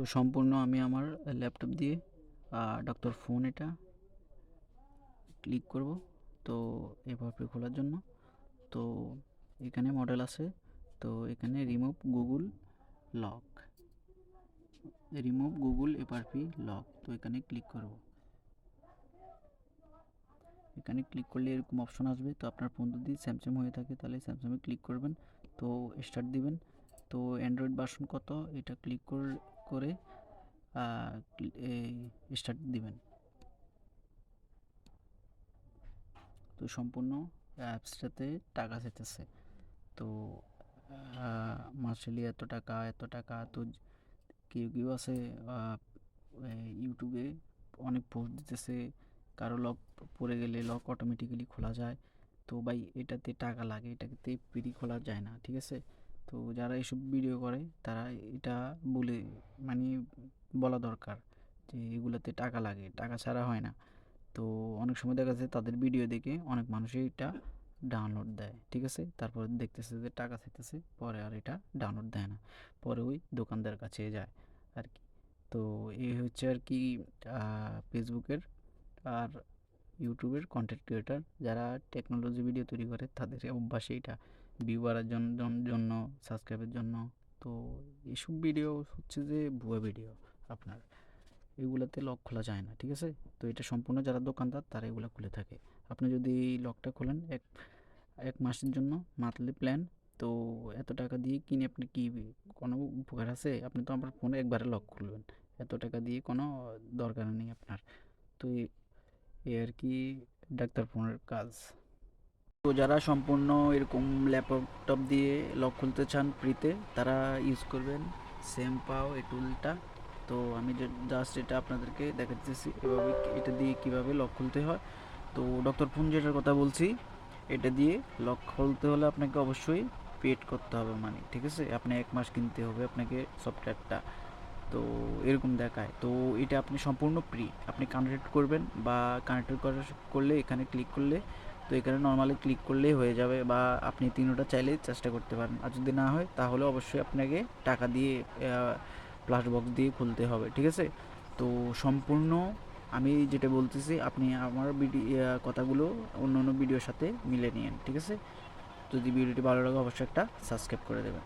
তো সম্পূর্ণ আমি আমার ল্যাপটপ দিয়ে ডক্টর ফোন এটা ক্লিক করব। তো এভাবে খোলার জন্য। তো এখানে মডেল আছে। তো এখানে remove Google lock remove Google FRP lock তো এখানে ক্লিক করব। এখানে ক্লিক করলে এরকম অপশন আসবে। তো আপনার ফোন যদি স্যামসাং হয়ে থাকে, তাহলে স্যামসাংয়ে ক্লিক করবেন। তো স্টার্ট দিবেন। তো অ্যান্ড্রয়েড ভার্সন কত? এটা ক্লিক করে স্টার্ট দিবেন। তো সম্পূর্ণ অ্যাপসটাতে টাকা যেতেছে তো মাসেলি এত টাকা এত টাকা, তো কেউ কেউ আছে ইউটিউবে অনেক পোস্ট দিতেছে, কারও লক পড়ে গেলে লক অটোমেটিক্যালি খোলা যায়। তো ভাই, এটাতে টাকা লাগে, এটাতে ফ্রি খোলা যায় না, ঠিক আছে? তো যারা এসব ভিডিও করে, তারা এটা বলে মানে বলা দরকার যে এগুলোতে টাকা লাগে, টাকা ছাড়া হয় না। তো অনেক সময় দেখা যাচ্ছে তাদের ভিডিও দেখে অনেক মানুষই এটা ডাউনলোড দেয়, ঠিক আছে? তারপর দেখতেছে যে টাকা চাইতেছে, পরে আর এটা ডাউনলোড দেয় না। পরে ওই দোকানদার কাছে যায় আর কি তো এই হচ্ছে আর কি ফেসবুকের আর ইউটিউবের কন্টেন্ট ক্রিয়েটার যারা টেকনোলজি ভিডিও তৈরি করে, তাদের অভ্যাস এইটা। ভিউ জন্য সাবস্ক্রাইবের জন্য। তো এইসব ভিডিও হচ্ছে যে ভুয়া ভিডিও আপনার। এগুলাতে লক খোলা যায় না, ঠিক আছে? তো এটা সম্পূর্ণ যারা দোকানদার, তারা এগুলো খুলে থাকে। আপনি যদি লকটা খোলেন এক এক মাসের জন্য মান্থলি প্ল্যান তো এত টাকা দিয়ে কিনে আপনি কি কোনো উপকার আছে? আপনি তো আপনার ফোনে একবারে লক খুলবেন। এত টাকা দিয়ে কোনো দরকার নেই আপনার। তো এই আর কি ডাক্তার ফোনের কাজ। তো যারা সম্পূর্ণ এরকম ল্যাপটপ দিয়ে লক খুলতে চান ফ্রিতে, তারা ইউজ করবেন সেম পাও এই টুলটা তো আমি জাস্ট এটা আপনাদেরকে দেখাচ্ছি এভাবে এটা দিয়ে কীভাবে লক খুলতে হয়। তো ডক্টর ফোন যেটার কথা বলছি, এটা দিয়ে লক খুলতে হলে আপনাকে অবশ্যই পেড করতে হবে মানে ঠিক আছে? আপনি এক মাস কিনতে হবে আপনাকে সফটওয়্যারটা। তো এরকম দেখায়। তো এটা আপনি সম্পূর্ণ ফ্রি আপনি কানেক্ট করবেন বা কানেক্ট করলে এখানে ক্লিক করলে তো এখানে নর্মালি ক্লিক করলেই হয়ে যাবে বা আপনি তিনোটা চাইলেই চেষ্টা করতে পারেন। আর যদি না হয়, তাহলে অবশ্যই আপনাকে টাকা দিয়ে প্লাস বক্স দিয়ে খুলতে হবে, ঠিক আছে? তো সম্পূর্ণ আমি যেটা বলতেছি, আপনি আমার ভিডিও কথাগুলো অন্য অন্য ভিডিওর সাথে মিলে নিন ঠিক আছে? যদি ভিডিওটি ভালো লাগে, অবশ্যই একটা সাবস্ক্রাইব করে দেবেন।